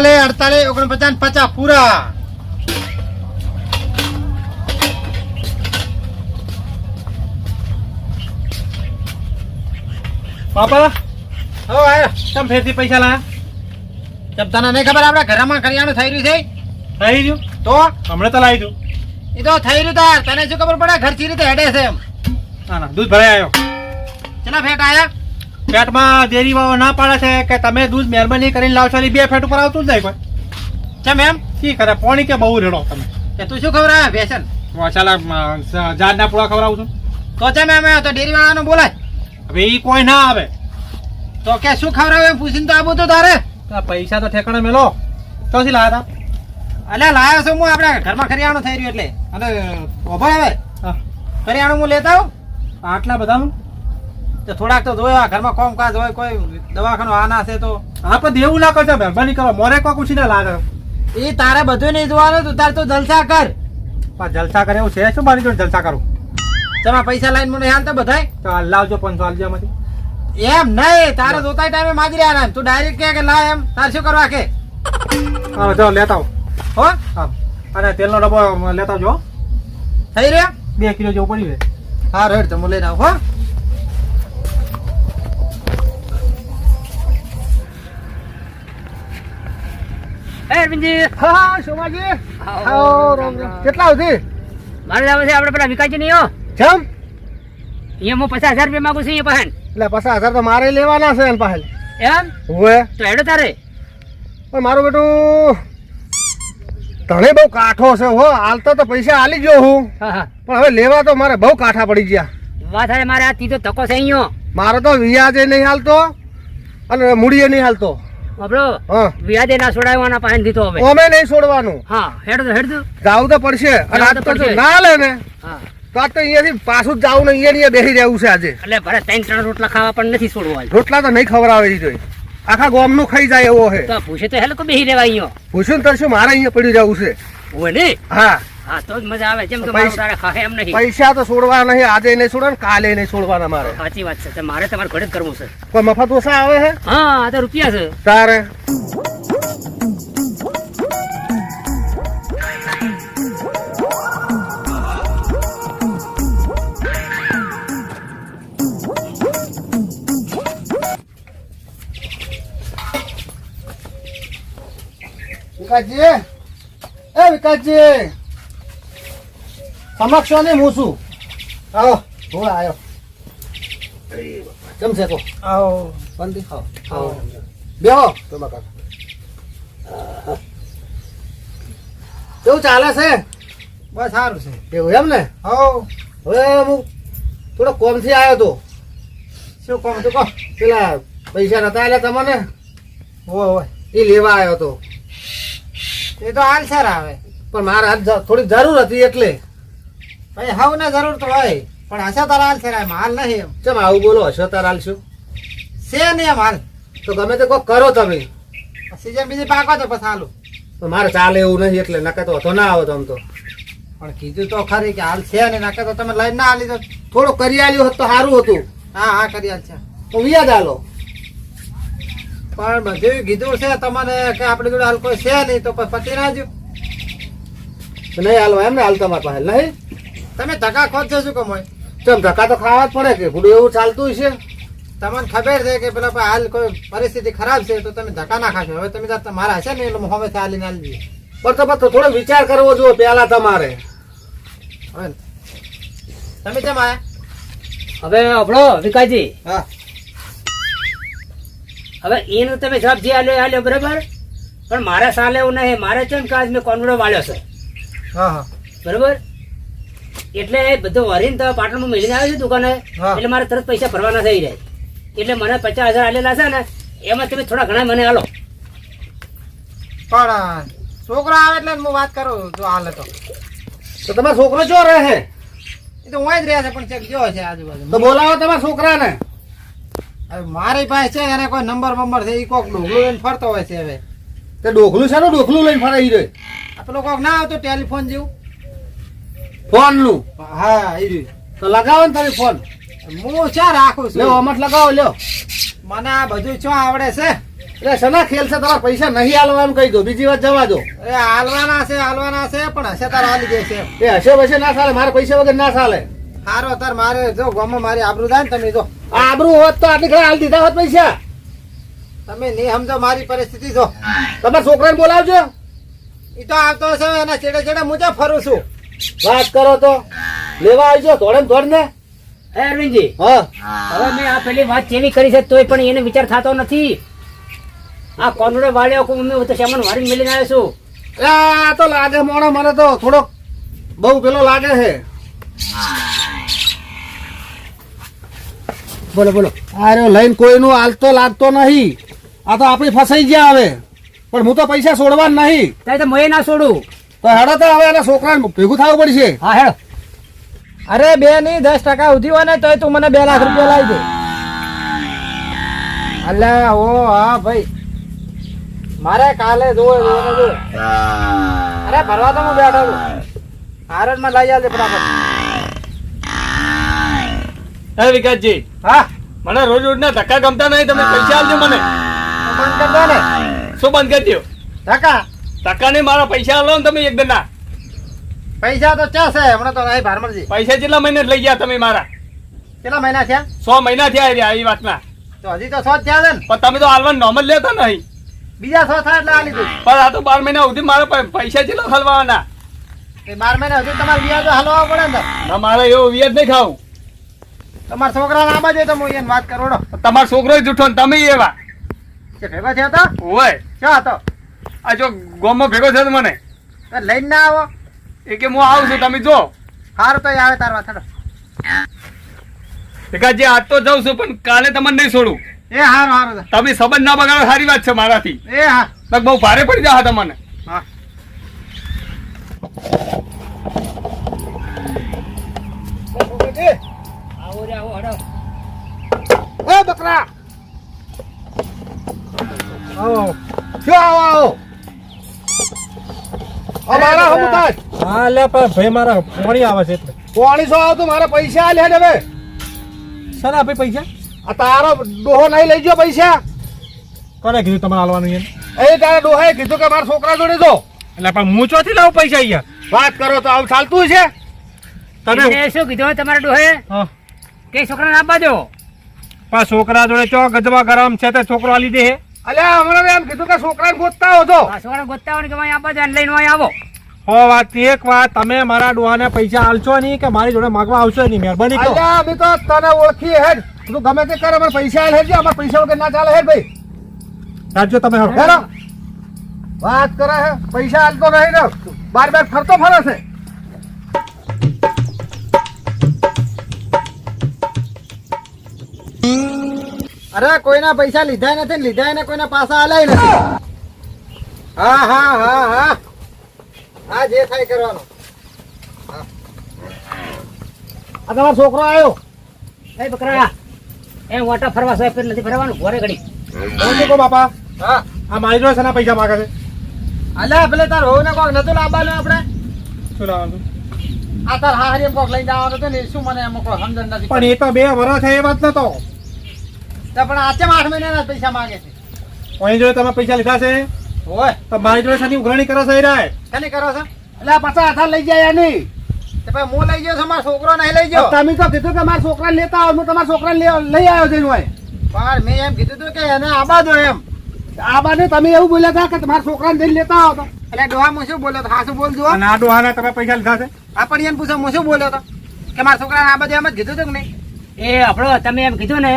ચુમ્માલીસ અડતાલીસ ઓગણપચાસ પચાસ પૂરા. પાપા હો આયો. તમે ફેરથી પૈસા લાયા? તમ તને નહીં ખબર આપણા ઘરમાં કરિયાણું થઈ રહ્યું છે? થઈ ગયું તો? હમણાં તો લાવી દઉં. એ તો થઈ રહ્યું તાર. તને શું ખબર પડે? ઘરથી રીતે હેડે છે એમ. ના ના દૂધ ભરાઈ આવ્યો. ચલા ફેટ આયા. પેટમાં ડેરી વાળો ના પાડે છે કે તમે દૂધ મહેરબાની કરીને લાવશો બે ફેટ ઉપર આવતું જ નહીં કોઈ. કેમ એમ? શી કરે પોણી કે બહુ રેડો તમે? કે તું શું ખબર આવે? ફેશન ચાલ જાડના પૂળા ખવડાવું છું. તો છે મેમ તો ડેરી વાળાનો બોલાય. હવે એ કોઈ ના આવે. તો કે શું ખવડાવે પૂછીને તો આવું તો તારે. પૈસા તો ઠેકાણે મેલો. તો શું લાવ્યા હતા અલ્યા લાયો છું હું? આપણે ઘરમાં કરિયાણું થઈ રહ્યું એટલે. અને ઊભો આવે? હા. કરિયાણું હું લેતા આવું? આટલા બધાનું તો થોડાક તો જોયો ઘરમાં કોમ કાજ હોય કોઈ દવાખાનું આ ના છે તો. હા પણ દેવું ના કરજો મહેરબાની કરો. મોરે કોઈ પૂછી ના લાગે એ તારે બધું નહીં જોવાનું તું તાર તો જલસા કર પણ જલસા કરે એવું છે શું મારી જોડે જલસા કરું? તમે પૈસા લાઈન મને હાલ તો બધાય. તો લાવજો પાંચસો હાલજો એમાંથી એમ નહીં તારે જોતા ટાઈમે માજી રહ્યા ને તું ડાયરેક્ટ કે કે લા એમ. તાર શું કરવા કે? હા જો લેતા આવો. હો? હા. અને તેલનો ડબ્બો લેતા આવજો હો. થઈ રહ્યા? બે કિલો જેવું પડી રહે હા રેડ તો હું લઈને આવું હો. હે અરવિંદજી. હા સોમાજી આવો, રામ, રામ. કેટલા સુધી? મારે લાવે છે આપણે પેલા વિકાસજી નહીં હો જમ? અહીંયા હું પચાસ હજાર રૂપિયા માંગુ છું અહીંયા પહાણ એટલે પચાસ હજાર તો મારે લેવાના છે પાસે. એમ? હવે. તો હેડો તારે. પણ મારું બેટું તને બહુ કાઠો છે હો. હાલતો તો પૈસા આલી ગયો હું. હા હા. પણ હવે લેવા તો મારે બહુ કાઠા પડી ગયા. વાત મારે આ તીધો તકો છે અહીંયા. મારો તો વ્યાજે નહીં હાલતો અને મૂડીએ નહીં હાલતો. બાપડો હા. વ્યાજે ના છોડાવવાના પાસે દીધો હવે અમે નહીં છોડવાનું. હા હેડ હેડ તો તો પડશે. અને આજ તો તો જો પડશે. ના લે ને. તો આજ તો અહીંયાથી પાછું જ જાવું ને અહીંયા ને બેસી રહેવું છે આજે. એટલે ત્રણ ત્રણ રોટલા ખાવા પણ નથી છોડવા. રોટલા તો નહીં ખવડાવે ઈ આખા આખા ગામનું ખાઈ જાય એવો છે તો પૂછે તો હેલો બેહી રહેવા અહીંયા. પૂછ્યું ને તો શું મારે અહીંયા પડી જવું છે. ને? હા. હા તો જ મજા આવે. જેમ કે મારું પૈસા- તારે ખાહે એમ નહીં. પૈસા તો છોડવા નહીં આજે નહીં છોડવા કાલે નહીં છોડવાના મારે. સાચી વાત છે. મારે તમારે ઘરે જ કરવું છે. કોઈ મફત ઓછા આવે છે હા આ તો રૂપિયા છે. તારે. વિકાસજી? એ વિકાસજી! સમક્ષો ને હું છું. આવો. હું આવ્યો કેમ છે કો આવો. શાંતિ ખાઓ આવો. બેહો. તો બકા કેવું ચાલે છે? બસ સારું છે. એવું એમ ને? હો હવે હું થોડો કોમથી આવ્યો તો. શું કોમ તો કહો. પેલા પૈસા નતા આલ્યા તમને? હોય હોય. એ લેવા આવ્યો તો. એ તો હાલ સર આવે. પણ મારે થોડી જરૂર હતી એટલે. ભાઈ હાવ ને જરૂર તો હોય પણ હશે તારા હાલ છે હાલ નહીં એમ. ચમ આવું બોલો હશો તાર હાલ શું? છે નહીં એમ હાલ. તો ગમે તે કોઈ કરો તમે. સીઝન બીજી પાકો તો પછી હાલું. મારે ચાલે એવું નહીં એટલે નકે તો હતો ના આવો તમ તો. પણ કીધું તો ખરી કે હાલ છે ને નકે તો તમે લઈને ના હાલી તો થોડું કરી આલ્યું હોત તો સારું હતું. હા હા કરી આલ છે. તો વ્યાજ હાલો પણ બધું કીધું છે તમને કે આપણે જોડે હાલ કોઈ છે નહીં તો પછી પતિ ના જ નહીં હાલો એમ ને હાલ તમારા પાસે નહીં? તમે ધક્કા ખોદશો શું કમાય તો ધક્કા તો ખાવા જ પડે કે? ગુડું એવું ચાલતું છે? તમને ખબર છે કે પેલા હાલ કોઈ પરિસ્થિતિ ખરાબ છે તો તમે ધક્કા ના ખાશો. હવે તમે મારા હશે ને એટલે હું હવેથી હાલીને હાલી દઈએ પણ તો પછી થોડો વિચાર કરવો જોઈએ પેલા તમારે. હવે તમે કેમ આયા? હવે આપણો વિકાસજી. હા. હવે એનું તમે જવાબ જે આલ્યો આલ્યો બરાબર? પણ મારે સાલે એવું નહીં મારે કેમ કાજ મેં કોન્વડો વાળ્યો છે. હા હા. બરાબર? એટલે બધું વરીને તો પાટણમાં મેળીને આવ્યો છે દુકાને. એટલે મારે તરત પૈસા ભરવાના થઈ જાય. એટલે મને પચાસ હજાર આલેલા છે ને એમાં તમે થોડા ઘણા મને આલો. પણ છોકરો આવે એટલે હું વાત કરું જો હાલે તો. તો તમારો છોકરો જો રહે? એ તો હું જ રહ્યા છે પણ ચેક જો છે આજુબાજુ. તો બોલાવો તમારા છોકરાને. હવે મારી પાસે છે એને કોઈ નંબર બંબર છે એ કોક ડોગલું લઈને ફરતો હોય છે હવે. તે ડોગલું છે ડોગલું લઈને ફરાઈ રહ્યો. આ પેલો કોક ના આવતો ટેલિફોન જેવું. ફોનનું હા એ રહ્યું. તો લગાવો ને તમે ફોન. હું ચા રાખું છું? લ્યો અમત લગાવો લ્યો. મને આ બધું ચો આવડે છે? એટલે શના ખેલ છે તમારા પૈસા નહીં હાલવાનું કહી દો. બીજી વાત જવા દો. એ હાલવાના છે હાલવાના છે પણ હશે તાર હાલી જશે એ હશે પછી ના ચાલે મારા પૈસા વગર ના ચાલે. હારો તાર મારે જો ગામમાં મારી આબરૂ થાય ને તમે જો. આબરૂ હોત તો આટલી ઘણા હાલ દીધા હોત પૈસા. તમે નહીં સમજો મારી પરિસ્થિતિ જો. તમારા છોકરાને બોલાવજો. એ તો આવતો હશે એના ચેડે ચેડે હું જ ફરું છું. વાત કરો તો. લેવા આવજો ધોળે ધોળ ને હે અરવિંદજી. હા. હવે મેં આ પેલી વાત જેવી કરી છે તોય પણ એને વિચાર થતો નથી. આ કોનડો વાળ્યો કો મમ્મી તો સામાન વાળી મેલીને આવ્યો છું. આ તો લાગે મોણો મને તો થોડો બહુ પેલો લાગે છે. બોલો બોલો. અરે લઈને કોઈનું હાલતો લાગતો નહીં. આ તો આપણી ફસાઈ ગયા હવે. પણ હું તો પૈસા છોડવા નહીં. તો મોએ ના છોડું. તો હેડો તો હવે એના છોકરાને ભેગું થવું પડશે. હા હેડો. અરે બે નહીં દસ ટકા ઉધી હોય ને તો તું મને બે લાખ રૂપિયા લાવી દે. અલ્યા ઓ હા ભાઈ. મારે કાલે જોવે જોવે જોવે. અરે ભરવા તો હું બેઠો છું. હારજમાં લઈ આવજે ફટાફટ. હે વિકાસજી હા? મને રોજ રોજ ના ધક્કા ગમતા નહીં તમે પૈસા આપજો મને. બંધ કરી દો ને. શું બંધ કરી દો ધક્કા? ધક્કા નહીં મારા પૈસા આલો ને તમે એકદમ ના પૈસા તો ચા છે? હમણાં તો નહીં ભારમરજી પૈસા કેટલા મહિને લઈ ગયા તમે મારા? કેટલા મહિના થયા? સો મહિના થયા રહ્યા એ વાતના. તો હજી તો સો જ થયા છે ને. પણ તમે તો હાલવાનું નોમ જ લેતા નહીં. બીજા સો થાય એટલે આ લીધું. પણ આ તો બાર મહિના સુધી મારા પૈસા કેટલા ખલવાના એ બાર મહિના હજુ તમારે વ્યાજ હલવા પડે ને ના મારે એવો વ્યાજ નહીં ખાવું. તમારા છોકરાને આમાં જ તો હું એને વાત કરોડો તમારો છોકરો જૂઠો ને તમે એવા. કે ભેગો થયો હતા? હોય. ક્યાં હતો? આ જો ગોમમાં ભેગો થયો મને. તો લઈને ના આવો. એ કે હું આવું છું તમે જો. સારું તો આવે તાર વાત હેડો. વિકાસજી આજ તો જાઉં છું પણ કાલે તમને નહીં છોડું. એ હારું હારું તમે સંબંધ ના બગાડો સારી વાત છે મારાથી. એ હા. બહુ ભારે પડી જાય તમને. હા. આવો રે આવો હેડો એ બકરા. આવો. શું આવો આવો? અમારા હમું હા લે પણ ભાઈ મારા પાણી આવે છે એટલે. પાણી સો આવતું મારા પૈસા આલે હેડ હવે. સના ભાઈ પૈસા? આ તારો ડોહો નહીં લઈ ગયો પૈસા. કોને કીધું તમારે આલવાનું એમ? એ તારા ડોહાએ કીધું કે મારા છોકરા જોડે દો એટલે પણ હું ચોથી લાવું પૈસા અહીંયા? વાત કરો તો આવું ચાલતું છે તમે શું કીધું તમારે ડોહે હા. છોકરા છોકરાને આપવા દો? પણ છોકરા જોડે ચો ગજવા ગરમ છે તે છોકરો આલી દે હે. અલ્યા હમણાં એમ કીધું કે છોકરાને ગોતતા હો તો આ છોકરા ગોતતા હોય કે ભાઈ દો અને લઈને અહીં આવો. હો વાત એક વાત તમે મારા ડોહાને પૈસા આલશો નહીં કે મારી જોડે માગવા આવશો નહીં? મહેરબાની કરો. અલ્યા અમે તો તને ઓળખીએ હેડ. તું ગમે તે કરે અમારે પૈસા આલે હેડ અમાર પૈસા વગર ના ચાલે હેડ ભાઈ. રાજ્યો તમે. હેડો. વાત કરે હે પૈસા આલતો નહીં ને. બાર બાર ફરતો ફરે છે. અરે કોઈના પૈસા લીધા નથી ને લીધા એને કોઈના પાસા હલાય નથી. હા હા હા હા. હા જે થાય કરવાનું. આ તમારો છોકરો આવ્યો. એ બકરા એમ વાટા ફરવા સાહેબ નથી ફરવાનું? ઘરે ઘડી. કોણ કો બાપા. હા. આ મારી જોડે શેના પૈસા માંગે છે? અલે ભલે તાર હોવ ને કોક નતું લાવવાનું આપણે? શું લાવવાનું? આ તાર હારી એમ કોક લઈને આવવાનું હતું ને શું મને એમ કોઈ સમજણ નથી પણ એ તો બે વર્ષ થાય એ વાત નતો. તો પણ આ ચેમ આઠ મહિનાના પૈસા માંગે છે? જોડે તમે પૈસા લીધા છે? હોય. તો મારી જોડે ઉઘરાણી કરો છો રાય કને કરો છો? એટલે પાછા હાથા લઈ જાય નહીં તો ભાઈ હું લઈ ગયો છું મારો છોકરો નહીં લઈ ગયો. તમે તો કીધું કે મારા છોકરાને લેતા આવો હું તમારા છોકરાને લે- લઈ આવ્યો છું હોય પણ મેં એમ કીધું હતું કે એને આબા દો એમ. આ બાને તમે એવું બોલ્યા હતા કે તમારા છોકરાને જઈને લેતા આવો તો. એટલે ડોહા હું શું બોલ્યો હા શું બોલજો અને આ ડોહાના તમે પૈસા લીધા છે. આ પણ એને પૂછો હું શું બોલ્યો હતો? કે મારા છોકરાને આ બધું એમ જ કીધું હતું કે નહીં? એ આપણો તમે એમ કીધું ને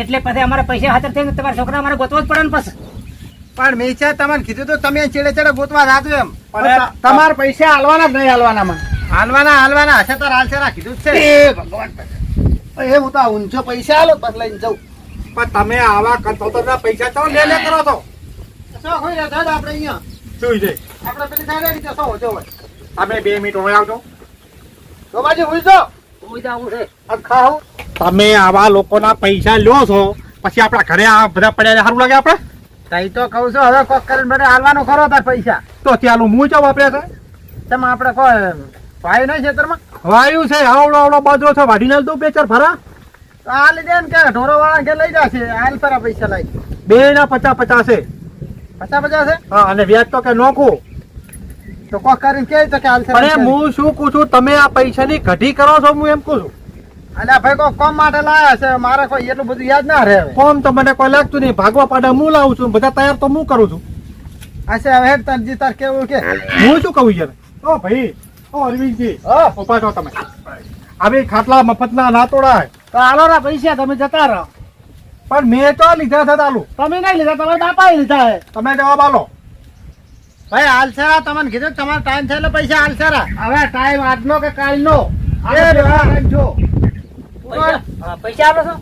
એટલે પછી અમારા પૈસા હાથર થઈને તમારા છોકરા અમારે ગોતવો જ પડે ને પછી. પણ મેં છે તમને કીધું તો તમે ચેડે ચેડે ગોતવા જાતું એમ. પણ તમારે પૈસા હાલવાના જ નહીં હાલવાનામાં? હાલવાના હાલવાના. હશે તો હાલશે ના કીધું છે. એ ભગવાન એ હું તો ઊંચો પૈસા હાલો પછી લઈને જાઉં. પણ તમે આવા કરતો તો પૈસા તો લે લે કરો તો. આપણે અહીંયા. જોઈ છે આપણે પેલી સાઈડ તમે બે મિનિટ હોય આવજો. તો બાજુ હુઈ આવું તમે આવા લોકોના પૈસા લ્યો છો પછી આપણા ઘરે આ બધા પડ્યા સારું લાગે આપણે? તઈ તો કહું છું હવે કોક કરીને બધા હાલવાનું ખરો તાર પૈસા. તો ત્યાં હું ચા વાપર્યા છે? તમે આપણે કોઈ વાયુ નહીં ખેતરમાં? વાયુ છે આવડો આવડો બાજરો છે વાઢી નાખ દઉં બે ચાર ભરા હાલ દે ને કે ઢોરો વાળા કે લઈ જશે હાલ પરા પૈસા લઈ બે ના પચાસ પચાસ. છે પચાસ પચાસ? છે હા અને વ્યાજ તો કે નોખું. તો કોક કરીને કે તો કે હાલ છે? હું શું કહું છું તમે આ પૈસાની ઘટી કરો છો હું એમ કહું છું. અલ્યા ભાઈ કોઈ કોમ માટે લાયા છે મારે કોઈ એટલું બધું યાદ ના રહે કોમ તો મને કોઈ લાગતું નહીં ભાગવા પાડે હું લાવું છું બધા તૈયાર તો હું કરું છું. હશે હવે હેડ તાર જી તાર કેવું કે? હું શું કહું યાર? ઓ ભાઈ ઓ અરવિંદજી ઓ પાછો તમે. આવી ખાટલા મફતના ના તોડાય. તો આલો રા પૈસા તમે જતા રહો. પણ મેં તો લીધા હતા તાલુ તમે નહીં લીધા તમારા બાપા લીધા હે. તમે જવાબ આલો. ભાઈ છે તમને કીધું તમારો ટાઈમ થયેલો પૈસા છે હવે ટાઈમ આજનો કે કાલનો? જો પૈસા આપો છો?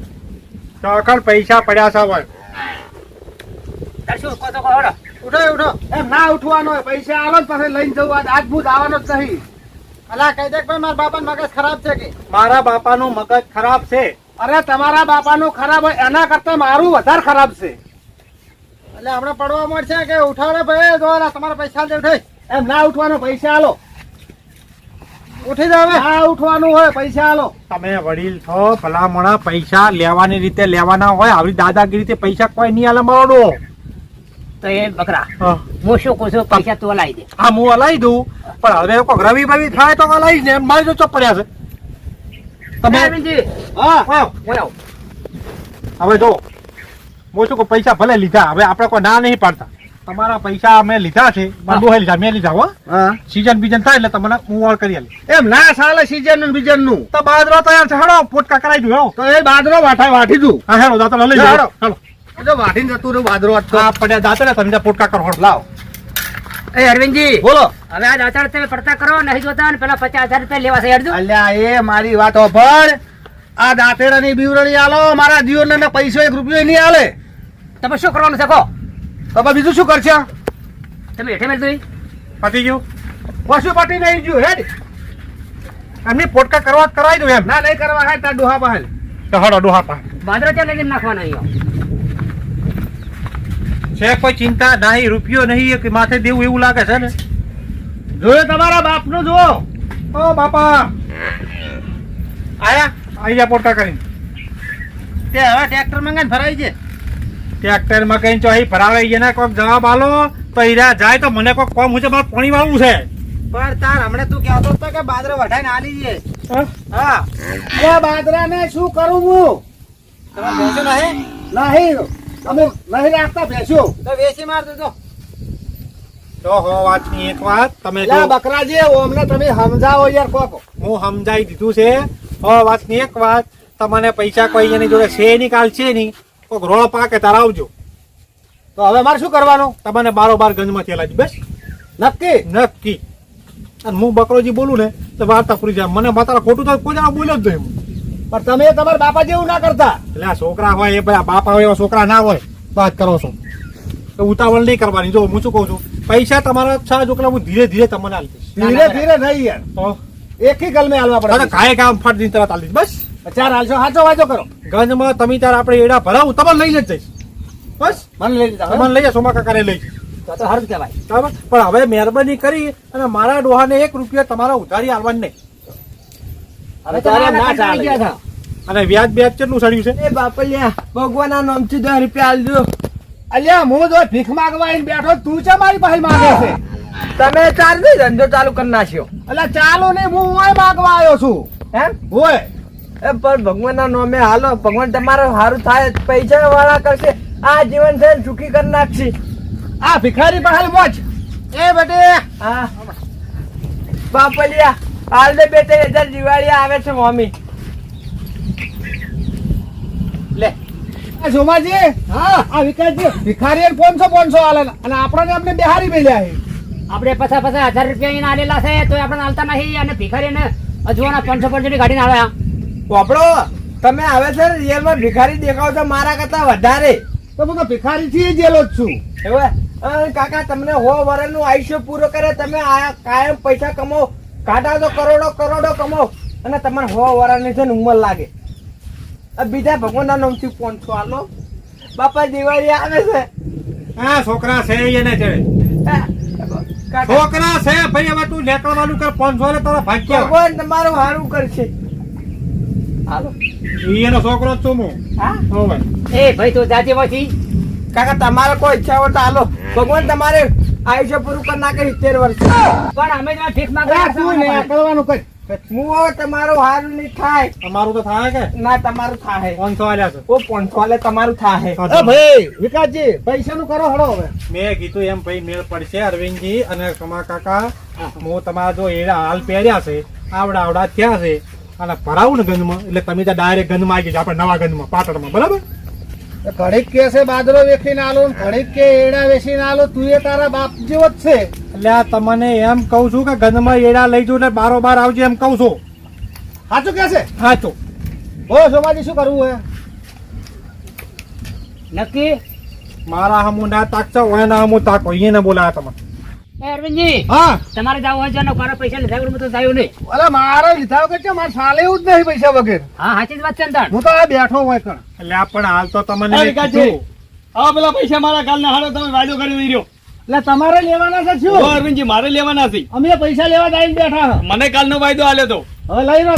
ચોકડ પૈસા પડ્યા છે. ઉઠો ઉઠો એમ ના ઉઠવાનો પૈસા આલો જ પછી લઈને જવું આજ આજ આવવાનો જ નહીં. અલા કહી દે ભાઈ મારા બાપા મગજ ખરાબ છે કે? મારા બાપાનું મગજ ખરાબ છે. અરે તમારા બાપાનું ખરાબ હોય એના કરતા મારું વધારે ખરાબ છે. એટલે આપણે પડવા મળશે કે ઉઠાડે ભાઈ દોરા તમારા પૈસા દે ઉઠાઈ એમ ના ઉઠવાનો પૈસા આલો. ઉઠી જાવે હા ઉઠવાનું હોય પૈસા આલો. તમે વડીલ છો ભલામણા પૈસા લેવાની રીતે લેવાના હોય આવી દાદાગીરીથી પૈસા કોઈ નહીં આલે મારો તો એ બકરા હું. શું કહું છું પૈસા તું લાવી દે. હા હું હલાવી દઉં. પણ હવે કોઈક રવિ બવી થાય તો હલાવીશ ને મારી તો ચપ પડ્યા છે તમે હા. હા હવે જો. હું શું પૈસા ભલે લીધા. હવે આપણે કોઈ ના નહીં પાડતા. તમારા પૈસા અમે લીધા છે. ડોહે લીધા. મેં લીધા હો. સીઝન બીજન થાય એટલે તમને હું ઓળ કરી આલી એમ ના ચાલે સીઝનનું બીજનનું. તો બાદરો તૈયાર છે. હડો પોટકા કરાવી દઉં તો એ બાજરો વાઠા વાઠી દઉં. હા હેડો દાંતણ લઈ હેડો. જાઓ. હેડો જો વાઠીને જતું રહ્યું તો. આ પડ્યા દાંતણ તમે પોટકા કરો લાવ. એ અરવિંદજી. બોલો. હવે આ દાતાર તમે પડતા કરો નહીં જોતા ને પેલા પચાસ હજાર રૂપિયા લેવા છે અલ્યા એ મારી વાત ભળ આ દાંતેડાની બીવરણી આલો. મારા જીવનને પૈસો એક રૂપિયો નહીં આલે. તમે શું કરવાનું છે કહો? તો પછી બીજું શું કરશે? તમે હેઠે મેળ દઈ પતી ગયું. પતી નહીં ગયું? હેડ. એમની પોટકા કરવા કરાવી દઉં એમ. ના નહીં કરવા હે તાર ડોહા બહાર તો હડો ડોહા પા બાજરો ત્યાં લઈને નાખવાના અહીંયા? છે કોઈ ચિંતા નહીં રૂપિયો નહીં કે માથે દેવું એવું લાગે છે ને? જોયો તમારા બાપનું જુઓ. ઓ બાપા. આયા આઈ જા પોટકા કરીને. તે હવે ટ્રેક્ટર મંગાઈને ફરાઈ છે. ટ્રેક્ટરમાં કઈ ચોહી ભરાવાઈ ગયા કોઈક જવાબ આલો તો હીરા જાય તો મને કોઈક કોમ છે મારે પાણી વાળવું છે. પણ તાર હમણાં તું કહેતો હતો કે બાજરો વઢાઈને આલી છે હા? હા. એ બાજરાને શું કરું હું? તમે ભેંસો નહીં? નહીં. અમે નહીં રાખતા ભેંસો. તો વેચી માર દેજો તો હો વાતની એક વાત તમે લા બકરાજી અમને તમે સમજાવો યાર કોકો. હું સમજાવી દીધું છે. હો વાતની એક વાત તમને પૈસા કોઈ એની જોડે છે નહીં કાલ છે નહીં. કોઈક રોળ પાકે તારા આવજો. તો હવે મારે શું કરવાનું? તમને બારોબાર ગંજમાંથી હલાવી બસ. નક્કી? નક્કી. અને હું બકરોજી બોલું ને તો વાર્તા પૂરી જાય મને માતારા ખોટું થાય કોઈ જણા બોલ્યો જ નહીં પણ તમે તમારા બાપા જેવું ના કરતા. એટલે આ છોકરા હોય એ બાપા હોય એવા છોકરા ના હોય. વાત કરો છો. તો ઉતાવળ નહીં કરવાની. જો હું શું કહું છું? પૈસા તમારા છ છોકરા હું ધીરે ધીરે તમને આપીશ ધીરે ધીરે નહીં યાર. તો? એક ગલમે હાલવા પડે. કાંઈ કામ ફટ દિન તરત દઈશ. બસ. ચાર હાલશો હાચો વાચો કરો. ગંજમાં તમે તાર આપણે એડા ભરાવું. તમને લઈને જ જઈશ. બસ? મને લઈ લીધા તમને લઈ જાય સોમા કાકાને લઈ તો તો હરજ કહેવાય. બરાબર? પણ હવે મહેરબાની કરી અને મારા ડોહાને એક રૂપિયા તમારા ઉધારી આવવાની નહીં. હવે તો તારે મારા ના ચાલે. અને વ્યાજ બ્યાજ કેટલું સડ્યું છે? એ બાપલિયા ભગવાનના નામથી દસ રૂપિયા આલજો. અલ્યા હું ભીખ માંગવા આઈને બેઠો તું છે મારી પાસે માંગે છે? તમે ચાર નહીં ધંધો ચાલુ કરી નાખ્યો. એટલે ચાલો નહીં હું ઓય માંગવા આવ્યો છું. એમ ઓય. એ પણ ભગવાનના નામે હાલો. ભગવાન તમારે સારું થાય પૈસા વાળા કરશે. આ જીવન છે સુખી કરી નાખશે. આ ભિખારી પાસે મોજ એ બેટે. હા. બાપલિયા હાલ દે બે ત્રણ હજાર દિવાળી આવે છે મમ્મી. લે. આ સોમાજી હા. આ વિકાસજી ભિખારી પાંચસો પાંચસો આલે અને આપણને આપણે બિહારી મેલ્યા છે. આપણે પછા પછા હજાર રૂપિયા એના આલેલા છે તો આપણે હાલતા નહીં. અને ભિખારીને અજવાના પાંચસો પાંચસો ની ગાડીને આવ્યા પોપડો તમે આવે છે રિયલમાં ભિખારી દેખાવ છો મારા કરતા વધારે. તો હું તો ભિખારી થી જેલો જ છું. હવે કાકા તમને હો વરણનું આયુષ્ય પૂરો કરે તમે આ કાયમ પૈસા કમાઓ કાઢા તો કરોડો કરોડો કમાઓ અને તમારે હો વર્ષની છે ને ઉંમર લાગે. બીજા ભગવાનના નામથી છો આલો બાપા દિવાળી આવે છે. હા છોકરા છે એને છે. છોકરા છે ભાઈ હવે તું નીકળવાનું કર પાંચસો ને તારા ભાગ્ય. ભગવાન તમારું સારું કરશે. હાલો. ઈ એનો છોકરો જ છું હું. હા? હો ભાઈ. એ ભાઈ તું જાજે પછી કાકા તમારે કોઈ ઈચ્છા હોય તો હાલો. ભગવાન તમારે આયુષ્ય પૂરું કરી નાખે સિત્તેર વર્ષ. પણ અમે તમે ભીખ અરે માંગવા તું ને આ કરવાનું કઈ? હું તમારું હારું નહીં થાય. તમારું તો થાય કે? ના તમારું થાય. પાંચસો આલ્યા છે. ઓ પાંચસો વાલે તમારું થાય. અ ભાઈ વિકાસજી પૈસાનું કરો હળો હવે. મેં કીધું એમ ભાઈ મેળ પડશે અરવિંદજી અને કમા કાકા. હું. તમારા જો એડા હાલ પહેર્યા છે આવડા આવડા થયા છે. અને ભરાવું ને ગંધમાં એટલે તમે ત્યાં ડાયરેક્ટ ગંધમાં આવી જજો આપણે નવા ગંધમાં પાટણમાં બરાબર? ઘડીક કે છે બાદરો વેચીને આલો ને ઘડીક કે એડા વેચીને આલો તું એ તારા બાપ જેવો જ છે. એટલે આ તમને એમ કહું છું કે ગંધમાં એડા લઈ જો ને બારો બાર આવજો એમ કહું છું. સાચું કે છે? સાચું બોલો સોમાજી શું કરવું હે? નક્કી? મારા હમું ના તાકશો હોય ના હમું તાકો એને બોલાયા તમે. એ અરવિંદજી હા? તમારે જાવ હોય છે ને મારા પૈસા લીધા વગર તો જાયું નહીં. અરે મારે લીધા વગર છે મારે સાલે એવું જ નહીં પૈસા વગર. હા સાચી જ વાત છે ને હું તો આ બેઠો હોય કણ. એટલે પણ હાલ તો તમને. હા પેલા પૈસા મારા કાલના હાડો તમે વાયદો કરી રહ્યો એટલે તમારે લેવાના છે શું? અરવિંદજી મારે લેવાના છે. અમે પૈસા લેવા જઈને બેઠા હા. મને કાલનો વાયદો આલ્યો તો. હવે લઈ લો.